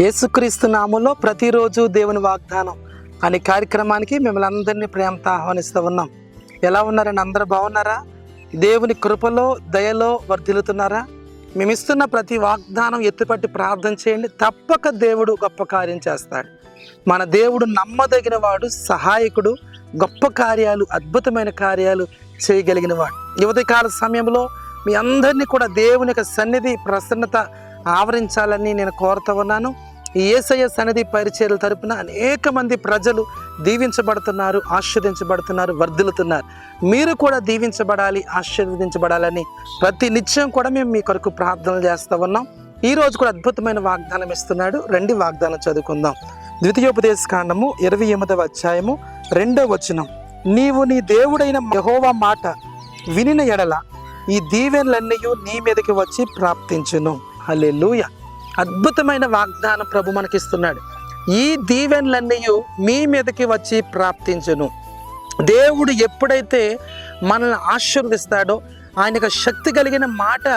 యేసుక్రీస్తు నామంలో ప్రతిరోజు దేవుని వాగ్దానం. అనే కార్యక్రమానికి మిమ్మల్ని అందరినీ ప్రేమతో ఆహ్వానిస్తూ ఉన్నాం. ఎలా ఉన్నారని అందరూ బాగున్నారా? దేవుని కృపలో దయలో వర్ధిల్లుతున్నారా? మేము ఇస్తున్న ప్రతి వాగ్దానం ఎత్తుపట్టి ప్రార్థన చేయండి. తప్పక దేవుడు గొప్ప కార్యం చేస్తాడు. మన దేవుడు నమ్మదగిన వాడు సహాయకుడు గొప్ప కార్యాలు అద్భుతమైన కార్యాలు చేయగలిగిన వాడు. యువతి కాల సమయంలో మీ అందరినీ కూడా దేవుని యొక్క సన్నిధి ప్రసన్నత ఆవరించాలని నేను కోరుతూ ఉన్నాను. ఈ ఏసయ్య సన్నిధి పరిచయల తరపున అనేక మంది ప్రజలు దీవించబడుతున్నారు ఆశీర్వదించబడుతున్నారు వర్ధిల్లుతున్నారు. మీరు కూడా దీవించబడాలి ఆశీర్వదించబడాలని ప్రతి నిత్యం కూడా మేము మీ కొరకు ప్రార్థనలు చేస్తూ ఉన్నాం. ఈ రోజు కూడా అద్భుతమైన వాగ్దానం ఇస్తున్నాడు. రెండు వాగ్దానం చదువుకుందాం. ద్వితీయోపదేశ కాండము ఇరవై ఎనిమిదవ అధ్యాయము రెండవ వచనం. నీవు నీ దేవుడైన యహోవా మాట వినిన ఎడల ఈ దీవెనలన్నీ నీ మీదకి వచ్చి ప్రాప్తించును. హల్లెలూయ. అద్భుతమైన వాగ్దానం ప్రభు మనకిస్తున్నాడు. ఈ దీవెనలన్నీ మీ మీదకి వచ్చి ప్రాప్తించును. దేవుడు ఎప్పుడైతే మనల్ని ఆశీర్వదిస్తాడో ఆయన శక్తి కలిగిన మాట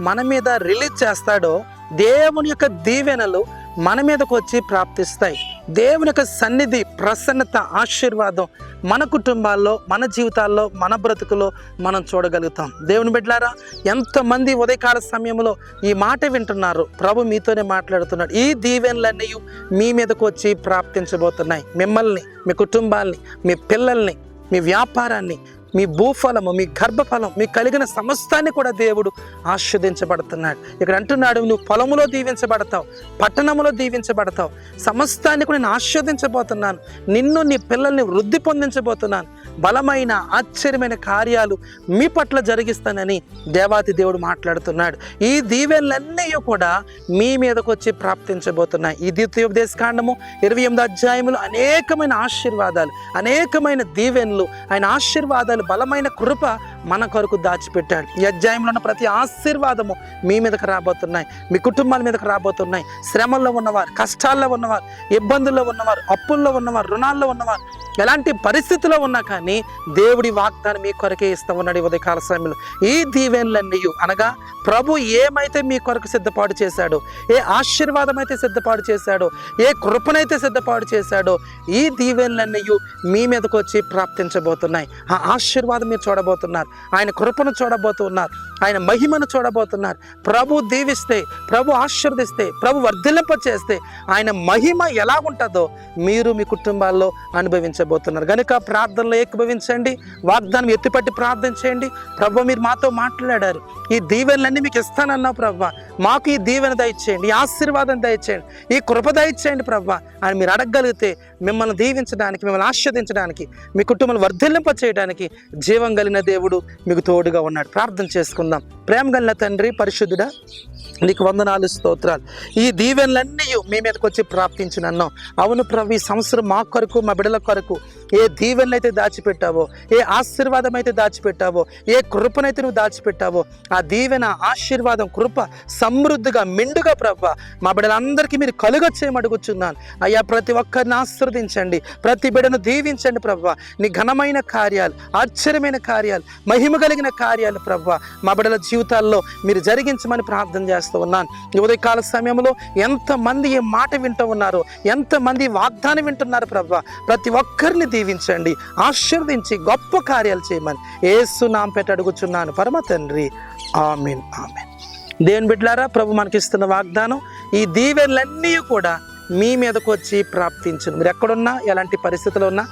మన మీద రిలీజ్ చేస్తాడో దేవుని యొక్క దీవెనలు మన మీదకు వచ్చి ప్రాప్తిస్తాయి. దేవుని యొక్క సన్నిధి ప్రసన్నత ఆశీర్వాదం మన కుటుంబాల్లో మన జీవితాల్లో మన బ్రతుకులో మనం చూడగలుగుతాం. దేవుని బిడ్డలారా ఎంతమంది ఉదయకాల సమయంలో ఈ మాట వింటున్నారు ప్రభు మీతోనే మాట్లాడుతున్నాడు. ఈ దీవెనలన్నీ మీ మీదకు వచ్చి ప్రాప్తించబోతున్నాయి. మిమ్మల్ని మీ కుటుంబాల్ని మీ పిల్లల్ని మీ వ్యాపారాన్ని మీ భూఫలము మీ గర్భఫలం మీ కలిగిన సమస్తాన్ని కూడా దేవుడు ఆస్వాదించబడుతున్నాడు. ఇక్కడ అంటున్నాడు నువ్వు పొలములో దీవించబడతావు పట్టణములో దీవించబడతావు సమస్తాన్ని కూడా నేను ఆస్వాదించబోతున్నాను. నిన్ను నీ పిల్లల్ని వృద్ధి పొందించబోతున్నాను. బలమైన ఆశ్చర్యమైన కార్యాలు మీ పట్ల జరిగిస్తానని దేవాతి దేవుడు మాట్లాడుతున్నాడు. ఈ దీవెనలన్నీ కూడా మీ మీదకు వచ్చి ప్రాప్తించబోతున్నాయి. ఈ ద్వితీయోపదేశ కాండము ఇరవై ఎనిమిది అధ్యాయములు అనేకమైన ఆశీర్వాదాలు అనేకమైన దీవెనలు. ఆయన ఆశీర్వాదాలు బలమైన కృప మన కొరకు దాచిపెట్టాడు. ఈ అధ్యాయంలో ఉన్న ప్రతి ఆశీర్వాదము మీ మీదకి రాబోతున్నాయి. మీ కుటుంబాల మీదకి రాబోతున్నాయి. శ్రమల్లో ఉన్నవారు కష్టాల్లో ఉన్నవారు ఇబ్బందుల్లో ఉన్నవారు అప్పుల్లో ఉన్నవారు రుణాల్లో ఉన్నవారు ఎలాంటి పరిస్థితిలో ఉన్నా కానీ దేవుడి వాగ్దానం మీ కొరకే ఇస్తూ ఉన్నాడు ఉదయకాల సమయంలో. ఈ దీవెనలన్నీ అనగా ప్రభు ఏమైతే మీ కొరకు సిద్ధపాటు చేశాడో ఏ ఆశీర్వాదం అయితే సిద్ధపాటు చేశాడో ఏ కృపనైతే సిద్ధపాటు చేశాడో ఈ దీవెనలన్నీ మీ మీదకు వచ్చి ప్రాప్తించబోతున్నాయి. ఆ ఆశీర్వాదం మీరు చూడబోతున్నారు. ఆయన కృపను చూడబోతున్నారు. ఆయన మహిమను చూడబోతున్నారు. ప్రభు దీవిస్తే ప్రభు ఆశీర్వదిస్తే ప్రభు వర్ధిల్లింప చేస్తే ఆయన మహిమ ఎలా ఉంటుందో మీరు మీ కుటుంబాల్లో అనుభవించారు అనుభవించబోతున్నారు కనుక ప్రార్థనలో ఏకీభవించండి. వాగ్దానం ఎత్తిపట్టి ప్రార్థన చేయండి. ప్రభు మీరు మాతో మాట్లాడారు. ఈ దీవెనలన్నీ మీకు ఇస్తానన్నావు ప్రభు. మాకు ఈ దీవెన దయచేయండి. ఈ ఆశీర్వాదం దయచేయండి. ఈ కృప దయచేయండి ప్రభు. అని మీరు అడగగలిగితే మిమ్మల్ని దీవించడానికి మిమ్మల్ని ఆస్వాదించడానికి మీ కుటుంబాన్ని వర్ధిల్లింప చేయడానికి జీవం కలిగిన దేవుడు మీకు తోడుగా ఉన్నాడు. ప్రార్థన చేసుకుందాం. ప్రేమ కలిగిన తండ్రి పరిశుద్ధుడా నీకు వందనాలు స్తోత్రాలు. ఈ దీవెనలన్నీ మీ మీదకి వచ్చి ప్రాప్తించినన్నాం. అవును ప్రభు ఈ సంవత్సరం మా కొరకు మా బిడ్డల కొరకు ఏ దీవెనలు అయితే దాచిపెట్టావో ఏ ఆశీర్వాదం అయితే దాచిపెట్టావో ఏ కృపనైతే నువ్వు దాచిపెట్టావో ఆ దీవెన ఆశీర్వాదం కృప సమృద్ధిగా మెండుగా ప్రభ మా బిడ్డలందరికీ మీరు కలుగ చేయమడుగుచున్నాను అయ్యా ప్రతి ఒక్కరిని ఆశీర్వదించండి ప్రతి బిడ్డను దీవించండి ప్రభ. నీ ఘనమైన కార్యాలు ఆశ్చర్యమైన కార్యాలు మహిమ కలిగిన కార్యాలు ప్రభ మా బిడ్డల జీవితాల్లో మీరు జరిగించమని ప్రార్థన చేస్తూ ఉన్నాను. ఈ ఉదయకాల సమయంలో ఎంతమంది ఏ మాట వింటూ ఉన్నారు ఎంతమంది వాగ్దానం వింటున్నారు ప్రభ ప్రతి ఒక్కరిని దీవించండి ఆశీర్వదించి గొప్ప కార్యాలు చేయమని ఏసు నాంపేట అడుగుచున్నాను. పరమ తండ్రి ఆమెన్ ఆమెన్. దేవుని బిడ్డలారా ప్రభు మనకిస్తున్న వాగ్దానం ఈ దీవెనలన్నీ కూడా మీ మీదకు వచ్చి ప్రాప్తించను. మీరు ఎక్కడున్నా ఎలాంటి పరిస్థితులు ఉన్నా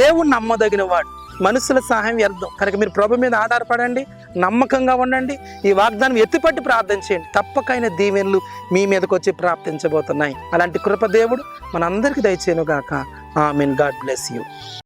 దేవుణ్ణి నమ్మదగిన వాడు మనుషుల సహాయం వ్యర్థం. కనుక మీరు ప్రభు మీద ఆధారపడండి నమ్మకంగా ఉండండి ఈ వాగ్దానం ఎత్తిపట్టి ప్రార్థన చేయండి. తప్పకైన దీవెనలు మీ మీదకి వచ్చి ప్రాప్తించబోతున్నాయి. అలాంటి కృప దేవుడు మనందరికీ దయచేయనుగాక. ఆ ఆమెన్. God bless you.